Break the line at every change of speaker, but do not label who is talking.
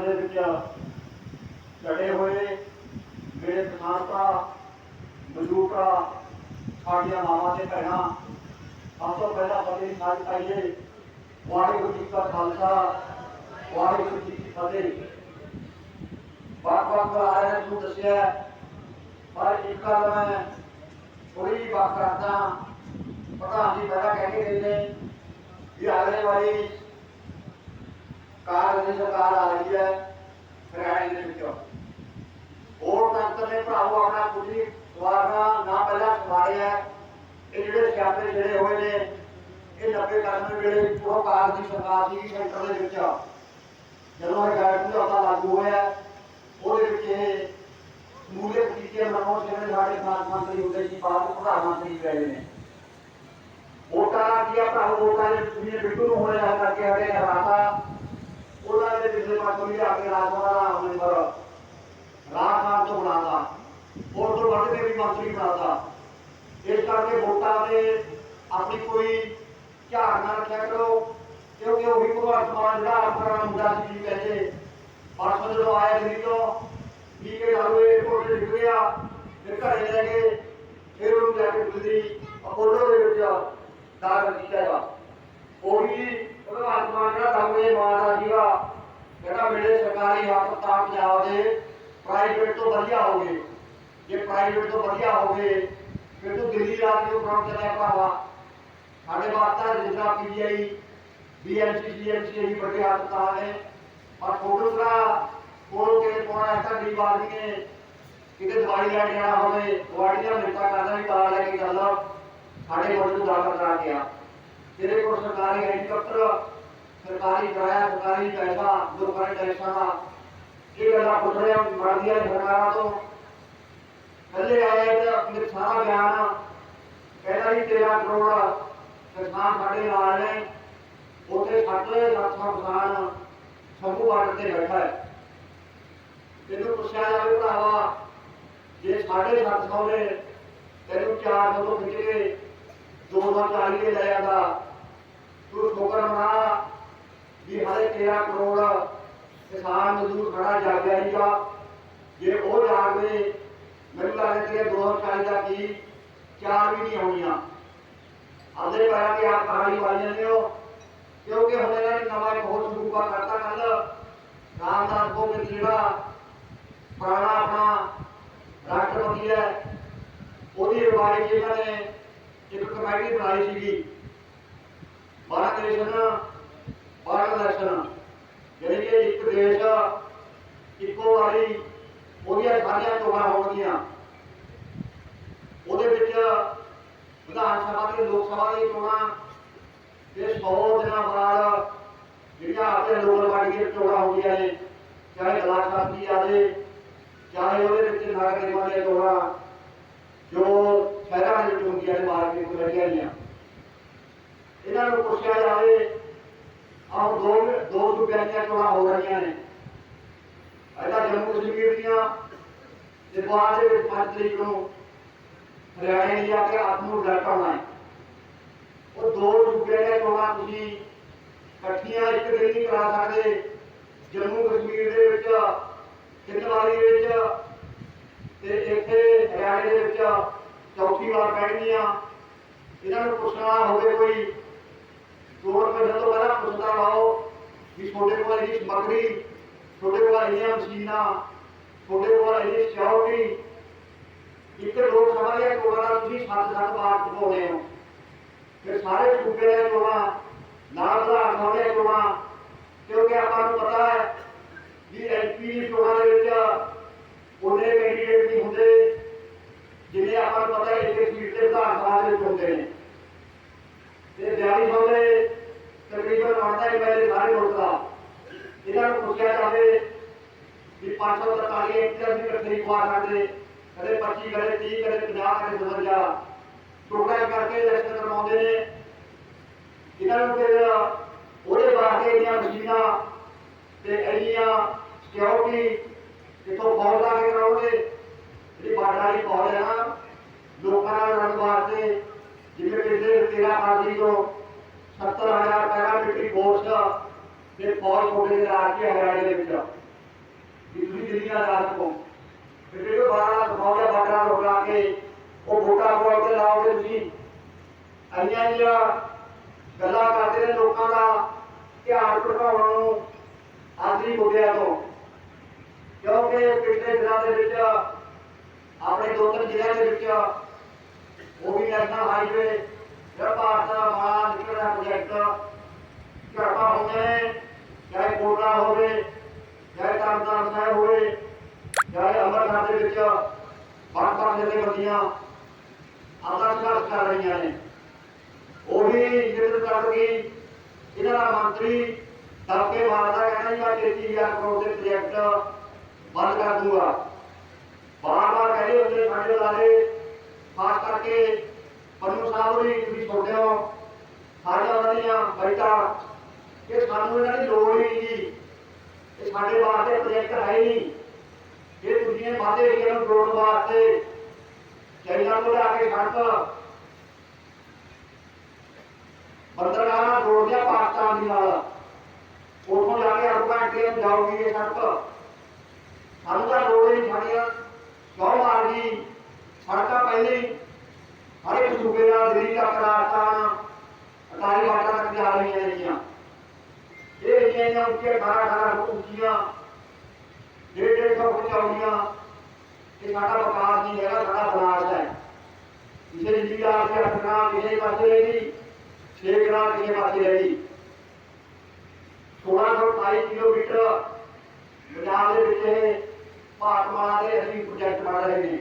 ਜੰਗ ਦੇ ਵਿੱਚ ਲੜੇ ਹੋਏ ਮੇਰੇ ਕਿਸਾਨ ਭਰਾ ਮਜ਼ਦੂਰ ਭਰਾ ਸਾਡੀਆਂ ਮਾਵਾਂ ਤੇ ਭੈਣਾਂ, ਸਭ ਤੋਂ ਪਹਿਲਾਂ ਫਤਿਹ ਸਾਜ ਪਾਈਏ। ਵਾਹਿਗੁਰੂ ਜੀ ਕਾ ਖਾਲਸਾ, ਵਾਹਿਗੁਰੂ ਜੀ ਕੀ ਫਤਿਹ। ਬਾਤ ਬਾਤ ਆਇਆ ਨੂੰ ਦੱਸਿਆ ਪਰ ਇੱਕ ਗੱਲ ਮੈਂ ਥੋੜੀ ਬਾਤ ਕਰਦਾ। ਪ੍ਰਧਾਨ ਜੀ ਪਹਿਲਾਂ ਕਹਿ ਕੇ ਗਏ ਨੇ ਵੀ ਅਗਲੇ ਵਾਰੀ ਕਾਰ ਦੀ ਸਰਕਾਰ ਆ ਰਹੀ ਹੈ ਹਰਿਆਣੇ ਦੇ ਵਿੱਚੋਂ। ਹੋਰ ਤੰਤਰ ਨੇ ਭਰਾਵੋ, ਆਪਣਾ ਕੁਝ ਸਵਾਰਨਾ ਨਾ ਪਹਿਲਾਂ ਸਵਾਰਿਆ ਇਹ ਜਿਹੜੇ ਸਿਆਪੇ ਜਿਹੜੇ ਹੋਏ ਨੇ, ਇਹ 90 91 ਵੇਲੇ ਉਹ ਕਾਰ ਦੀ ਸਰਕਾਰ ਸੀ ਸੈਂਟਰ ਦੇ ਵਿੱਚ ਜਦੋਂ ਇਹ ਗਾਇਡ ਸਮਝੌਤਾ ਲਾਗੂ ਹੋਇਆ, ਉਹਦੇ ਵਿੱਚ ਇਹ ਮੂਲੇ ਟੀਚੇ ਮਨਮੋਹਨ ਸਿੰਘ ਨੇ ਸਾਡੇ ਪ੍ਰਧਾਨ ਮੰਤਰੀ ਹੁੰਦੇ ਸੀ, ਬਾਅਦ ਪ੍ਰਧਾਨ ਮੰਤਰੀ ਰਹੇ ਨੇ। ਵੋਟਾਂ ਕੀ ਭਰਾਵੋ, ਵੋਟਾਂ ਦੇ ਤੁਸੀਂ ਬਿੱਟੂ ਨੂੰ ਹੋਣੇ ਜਾ ਕਰਕੇ ਹਟੇ ਹਰਾਤਾ ਉਹਨਾਂ ਦੇ ਪਿਛਲੇ ਪਾਸੋਂ ਵੀ ਆ ਕੇ ਰਾਜਮਾਨ ਦਾ ਮੈਂਬਰ ਰਾਜ ਤੋਂ ਬਣਾਤਾ। ਹੋਰ ਤੋਂ ਵੱਧ ਕੇ ਵੀ ਮੰਤਰੀ ਬਣਾਤਾ। ਇਸ ਕਰਕੇ ਵੋਟਾਂ ਦੇ ਆਪਣੀ ਕੋਈ ਝਾੜ ਨਾ ਰੱਖਿਆ ਕਰੋ, ਕਿਉਂਕਿ ਉਹ ਵੀ ਭਗਵੰਤ ਮਾਨ ਜਿਹੜਾ ਆਪਣਾ ਮੁੰਡਾ ਸੀ ਜੀ ਕਹਿੰਦੇ ਪਰਸੋਂ ਜਦੋਂ ਆਇਆ ਦਿੱਲੀ ਤੋਂ ਵੀ ਕੇ ਲਾਲੂ ਏਅਰਪੋਰਟ ਨਿਕਲ ਗਿਆ, ਫਿਰ ਘਰੇ ਲੈ ਕੇ ਫਿਰ ਉਹਨੂੰ ਜਾ ਕੇ ਦਿੱਲੀ ਅਪੋਲੋ ਦੇ ਵਿੱਚ ਦਾਖਲ ਕੀਤਾ ਗਿਆ। ਉਹ ਵੀ ਭਗਵੰਤ ਮਾਨ ਜਿਹੜਾ ਦਮੇ ਮਾਨ ਆ ਜਿਹੜਾ ਮੇਰੇ ਸਰਕਾਰੀ ਹਸਪਤਾਲ ਪੰਜਾਬ ਦੇ ਪ੍ਰਾਈਵੇਟ ਤੋਂ ਵਧੀਆ ਹੋ ਗਏ। ਜੇ ਪ੍ਰਾਈਵੇਟ ਤੋਂ ਵਧੀਆ ਹੋ ਗਏ ਫਿਰ ਤੂੰ ਦਿੱਲੀ ਜਾ ਕੇ ਕੰਮ ਚੱਲਿਆ ਭਰਾਵਾ। ਸਾਡੇ ਵਾਸਤਾ ਜਿੱਦਾਂ ਪੀਜੀਆਈ ਬੀਐਮਸੀ ਸੀਐਮਸੀ ਵੀ ਵੱਡੇ ਹਸਪਤਾਲ ਨੇ। ਪਰ ਫੋਟੋ ਕੋਲ ਕੇ ਪਾਉਣਾ ਐਸਾ ਗਰੀਬ ਆਦਮੀ ਨੇ ਕਿਤੇ ਦਵਾਈ ਲੈਣ ਜਾਣਾ ਹੋਵੇ ਦਵਾਈ ਮਿੰਟਾਂ ਕਰਦਾ ਵੀ ਕਾਲ ਲੈ ਕੇ ਚੱਲ ਸਾਡੇ ਕੋਲ ਨੂੰ ਦਾਖਲ ਕਰਾ ਗਿਆ ਤੇਰੇ ਕੋਲ ਸਰਕਾਰੀ ਹੈਲੀਕਾਪਟਰ ਸਰਕਾਰੀ ਕਿਰਾਇਆ, ਸਰਕਾਰੀ ਪੈਸਾ ਗੁਰਬਾਣੀ ਟੈਕਸਾਂ ਦਾ ਇਹ ਗੱਲਾਂ ਪੁੱਛ ਰਿਹਾ ਮਰਦੀਆਂ ਸਰਕਾਰਾਂ ਤੋਂ। ਪਹਿਲੇ ਆਇਆ ਤੇ ਮੇਰੇ ਸਾਰਾ ਬਿਆਨ ਕਹਿੰਦਾ ਜੀ 13 ਕਰੋੜ ਕਿਸਾਨ ਸਾਡੇ ਨਾਲ ਨੇ। ਉੱਥੇ ਸਾਡੇ ਲੱਖਾਂ ਕਿਸਾਨ ਸੰਭੂ ਬਾਰਡਰ ਤੇ ਬੈਠਾ ਹੈ। ਤੈਨੂੰ ਪੁੱਛਿਆ ਜਾਵੇ ਭਰਾਵਾ, ਜੇ ਸਾਡੇ 700 ਨੇ, ਤੈਨੂੰ 400 ਤੋਂ ਖਿੱਚ ਕੇ 240 ਦੇ ਲੈ ਜਾਂਦਾ ਤੂੰ ਠੋਕਰ ਵੀ ਹਾਲੇ 13 ਕਰੋੜ ਕਿਸਾਨ ਮਜ਼ਦੂਰ ਖੜਾ ਜਾਗਿਆ ਹੀਗਾ ਜੇ ਉਹ ਜਾਗਦੇ, ਮੈਨੂੰ ਲੱਗਦਾ ਕਿ 240 ਦਾ ਕੀ ਚਾਰ ਵੀ ਨਹੀਂ ਆਉਣੀਆਂ। ਆਦੇ ਪੈਰਾਂ ਤੇ ਆਪ ਕਹਾਣੀ ਵਾਲ ਜਾਂਦੇ ਹੋ। ਕਿਉਂਕਿ ਹੁਣ ਇਹਨਾਂ ਨੇ ਨਵਾਂ ਇੱਕ ਹੋਰ ਸਰੂਪਾ ਕਰਤਾ ਕੱਲ ਰਾਮਦਾਸ ਗੋਬਿੰਦ ਜਿਹੜਾ ਪੁਰਾਣਾ ਆਪਣਾ ਰਾਸ਼ਟਰਪਤੀ ਹੈ, ਉਹਦੀ ਰਵਾਈ ਇਹਨਾਂ ਨੇ ਇੱਕ ਕਮੇਟੀ ਬਣਾਈ ਸੀਗੀ। ਭਾਰਤ ਨੇਸ਼ਨ ਭਾਰਤ ਦਰਸ਼ਨ ਜਿਹੜੀ ਇੱਕ ਦੇਸ਼ ਇੱਕੋ ਵਾਰੀ ਉਹਦੀਆਂ ਸਾਰੀਆਂ ਚੋਣਾਂ ਹੋਣਗੀਆਂ। ਉਹਦੇ ਵਿੱਚ ਵਿਧਾਨ ਸਭਾ ਤੇ ਲੋਕ ਸਭਾ ਦੀਆਂ ਚੋਣਾਂ ਤੇ 100 ਦਿਨਾਂ ਬਾਅਦ ਜਿਹੜੀਆਂ ਆਪਣੇ ਲੋਕਲ ਦੀਆਂ ਚੋਣਾਂ ਹੁੰਦੀਆਂ ਨੇ, ਚਾਹੇ ਬਲਾਕ ਸਾਥੀ ਆਦੇ ਚਾਹੇ ਉਹਦੇ ਵਿੱਚ ਨਗਰ ਨਿਗਮਾਂ ਦੀਆਂ ਚੋਣਾਂ, ਜੋ ਸ਼ਹਿਰਾਂ ਦੇ ਵਿੱਚ ਹੁੰਦੀਆਂ ਨੇ, ਮਾਰਕੀਟ ਕਮੇਟੀਆਂ ਦੀਆਂ ਇਹਨਾਂ ਨੂੰ ਪੁੱਛਿਆ ਜਾਵੇ, ਆਹ ਦੋ ਦੋ ਸੂਬਿਆਂ ਦੀਆਂ ਚੋਣਾਂ ਹੋ ਰਹੀਆਂ ਨੇ। ਇਹਦਾ ਜੰਮੂ ਕਸ਼ਮੀਰ ਦੀਆਂ ਤੇ ਬਾਅਦ ਦੇ ਵਿੱਚ 5 ਤਰੀਕ ਨੂੰ ਹਰਿਆਣੇ ਦੀ ਜਾ ਕੇ ਆਪ ਨੂੰ ਰਿਜ਼ਲਟ ਆਉਣਾ ਹੈ। ਉਹ ਦੋ ਸੂਬਿਆਂ ਚੋਣਾਂ ਤੁਸੀਂ ਇਕੱਠੀਆਂ ਇੱਕ ਦਿਨ ਨਹੀਂ ਕਰਾ ਸਕਦੇ। ਜੰਮੂ ਕਸ਼ਮੀਰ ਦੇ ਵਿੱਚ ਤਿੰਨ ਵਿੱਚ ਤੇ ਇੱਥੇ ਹਰਿਆਣੇ ਦੇ ਵਿੱਚ ਚੌਥੀ ਵਾਰ ਪੈਣਗੀਆਂ ਇਹਨਾਂ ਨੂੰ ਪੁੱਛਣਾ ਹੋਵੇ ਕੋਈ ਚੋਣ ਕਰਨ ਤੋਂ ਪਹਿਲਾਂ ਪੁੱਛਦਾ ਲਾਓ ਵੀ ਤੁਹਾਡੇ ਕੋਲ ਇਹਦੀ ਸਮੱਗਰੀ ਤੁਹਾਡੇ ਕੋਲ ਇੰਨੀਆਂ ਮਸ਼ੀਨਾਂ ਤੁਹਾਡੇ ਕੋਲ ਇੰਨੀ ਸਿਕਿਉਰਿਟੀ ਇੱਕ ਲੋਕ ਸਭਾ ਦੀਆਂ ਚੋਣਾਂ ਦਾ ਤੁਸੀਂ ਸੱਤ ਸੱਤ ਵਾਰ ਚੁਕਾਉਣੇ ਹੋ ਫਿਰ ਸਾਰੇ ਸੂਬੇ ਦੀਆਂ ਚੋਣਾਂ ਨਾਲ ਵਿਧਾਨ ਸਭਾ ਦੀਆਂ ਚੋਣਾਂ ਕਿਉਂਕਿ ਆਪਾਂ ਨੂੰ ਪਤਾ ਹੈ ਵੀ ਐਮਪੀ ਦੀ ਚੋਣਾਂ ਦੇ ਵਿੱਚ ਉਹਨੇ ਕੈਂਡੀਡੇਟ ਨਹੀਂ ਹੁੰਦੇ ਜਿਵੇਂ ਆਪਾਂ ਨੂੰ ਪਤਾ ਹੈ ਇੱਕ ਸੀਟ ਤੇ ਵਿਧਾਨ ਸਭਾ ਦੇ ਵਿੱਚ ਹੁੰਦੇ ਨੇ ਤੇ ਦਿਹਾੜੀ ਸੌਦੇ ਤਕਰੀਬਨ ਬਣਦਾ ਹੈ ਮੇਰੇ ਸਾਰੇ ਮੁਲਕ ਦਾ ਇਹਨਾਂ ਨੂੰ ਪੁੱਛਿਆ ਜਾਵੇ ਵੀ 543 ਐਕਟਰ ਵੀ ਇਕੱਠੇ ਨਹੀਂ ਸਕਦੇ, ਕਦੇ 25 ਕਦੇ 30 ਕਦੇ 50 ਕਦੇ 52 ਟੋਕਰਾ ਕਰਕੇ ਇਲੈਕਸ਼ਨ ਕਰਵਾਉਂਦੇ ਨੇ। ਇਹਨਾਂ ਨੂੰ ਫਿਰ ਉਹਦੇ ਵਾਸਤੇ ਇੰਨੀਆਂ ਮਸ਼ੀਨਾਂ ਤੇ ਇੰਨੀਆਂ ਸਿਕਿਉਰਿਟੀ ਕਿਥੋਂ ਫੌਜ ਲਾ ਕੇ ਕਰਾਉਣਗੇ ਜਿਹੜੀ ਬਾਰਡਰ ਵਾਲੀ ਫੌਜ ਹੈ ਨਾ, ਲੋਕਾਂ ਨਾਲ ਲੜਨ ਵਾਸਤੇ ਜਿਵੇਂ ਪਿਛਲੇ 13 ਫਰਵਰੀ ਤੋਂ 70000 ਪੈਰਾਮਿਲਟਰੀ ਫੋਰਸ ਤੇ ਫੌਜ ਕੋਟੇ ਦੇ ਰਾਜ ਕੇ ਹਰਿਆਣੇ ਦੇ ਵਿੱਚ? ਕਿ ਤੁਸੀਂ ਦਿੱਲੀ ਨਾਲ ਜਾ ਸਕੋ ਫਿਰ ਜਿਹੜੇ ਬਾਰਾਂ ਦਿਖਾਉਂਦੇ ਬਾਟਾ ਰੋਕ ਲਾ ਕੇ, ਉਹ ਵੋਟਾਂ ਪਵਾ ਕੇ ਲਾਓਗੇ ਤੁਸੀਂ। ਅੰਨਿਆਂ ਦੀਆਂ ਗੱਲਾਂ ਕਰਦੇ ਨੇ ਲੋਕਾਂ ਦਾ ਧਿਆਨ ਭਟਕਾਉਣ ਨੂੰ ਆਦਰੀ ਮੁੱਦਿਆਂ ਤੋਂ। ਕਿਉਂਕਿ ਪਿਛਲੇ ਦਿਨਾਂ ਦੇ ਵਿੱਚ ਆਪਣੇ ਦੋ ਤਿੰਨ ਜ਼ਿਲ੍ਹਿਆਂ ਦੇ ਵਿੱਚ ਉਹ ਵੀ ਨੈਸ਼ਨਲ ਹਾਈਵੇ, ਜਿਹੜਾ ਭਾਰਤ ਦਾ ਮਾਲ ਨਿਕਲ ਪ੍ਰੋਜੈਕਟ ਘਟਾ ਹੁੰਦੇ ਨੇ। ਚਾਹੇ ਕੋਟਾ ਹੋਵੇ, ਚਾਹੇ ਤਰਨਤਾਰਨ ਸਾਹਿਬ ਹੋਵੇ, ਚਾਹੇ ਅੰਮ੍ਰਿਤਸਰ ਦੇ ਵਿੱਚ ਬਣ ਬਣ ਬੰਦੀਆਂ ਆਪਣਾ ਸੰਘਰਸ਼ ਕਰ ਰਹੀਆਂ ਨੇ। ਉਹੀ ਜਿੱਦ ਕਰ ਇਹਨਾਂ ਦਾ ਮੰਤਰੀ ਦਬਕੇ ਮਾਰਦਾ ਕਹਿੰਦਾ ਜੀ ਮੈਂ 33000 ਕਰੋੜ ਦੇ ਪ੍ਰੋਜੈਕਟ ਬੰਦ ਕਰ ਦੂੰਗਾ। ਬਾਰ ਬਾਰ ਕਹਿੰਦੇ ਹੁੰਦੇ, ਸਾਡੇ ਲਾਲੇ ਖਾਸ ਕਰਕੇ ਪੰਨੂ ਸਾਹਿਬ ਵੀ ਤੁਸੀਂ ਛੋਟੇ ਹੋ ਉਹਨਾਂ ਦੀਆਂ ਬੈਠਾ ਕਿ ਸਾਨੂੰ ਇਹਨਾਂ ਦੀ ਲੋੜ ਨਹੀਂ ਜੀ। ਇਹ ਸਾਡੇ ਵਾਸਤੇ ਪ੍ਰੋਜੈਕਟ ਹੈ ਨਹੀਂ। ਇਹ ਦੁਨੀਆ ਵਾਦੇ ਏਰੀਆ ਨੂੰ ਜੋੜਨ ਵਾਸਤੇ ਚਾਈਨਾ ਤੋਂ ਲਿਆ ਕੇ ਸੜਕ ਬੰਦਰਗਾਹ ਨਾਲ ਜੋੜ ਦਿਆ ਪਾਕਿਸਤਾਨ ਦੀ ਨਾਲ। ਉਥੋਂ ਜਾ ਕੇ ਅਰਬਾਂ ਕੇ ਜਾਊਗੀ ਇਹ ਸੜਕ। ਸਾਨੂੰ ਤਾਂ ਲੋੜ ਨਹੀਂ ਸਾਡੀਆਂ ਕਿਉਂ ਆ ਗਈ ਸੜਕਾਂ ਪਹਿਲੇ, ਹਰ ਇੱਕ ਸੂਬੇ ਨਾਲ ਦਿੱਲੀ ਤੱਕ ਰਾਜਸਥਾਨ ਅਟਾਰੀ ਵਾਟਾ ਤੱਕ ਜਾ ਰਹੀਆਂ ਨੇਗੀਆਂ ਇਹ ਇੰਨੀਆਂ ਉੱਚੀਆਂ 18 18 ਫੁੱਟ ਉੱਚੀਆਂ ਡੇਢ ਡੇਢ ਸੌ ਫੁੱਟ ਚੌੜੀਆਂ ਇਹ ਸਾਡਾ ਵਿਕਾਸ ਨਹੀਂ ਹੈਗਾ, ਸਾਡਾ ਵਿਨਾਸ਼ ਹੈ। ਕਿਸੇ ਦੀ ਆ ਕੇ ਆਪਣਾ ਕਿਸੇ ਪਾਸੇ ਰਹਿ ਗਈ ਕਿਸੇ ਪਾਸੇ ਰਹਿ 1628 ਕਿਲੋਮੀਟਰ ਪੰਜਾਬ ਦੇ ਵਿੱਚ ਇਹ ਭਾਰਤਮਾਲਾ ਦੇ ਅਸੀਂ ਪ੍ਰੋਜੈਕਟ ਬਣ ਰਹੇ ਨੇ।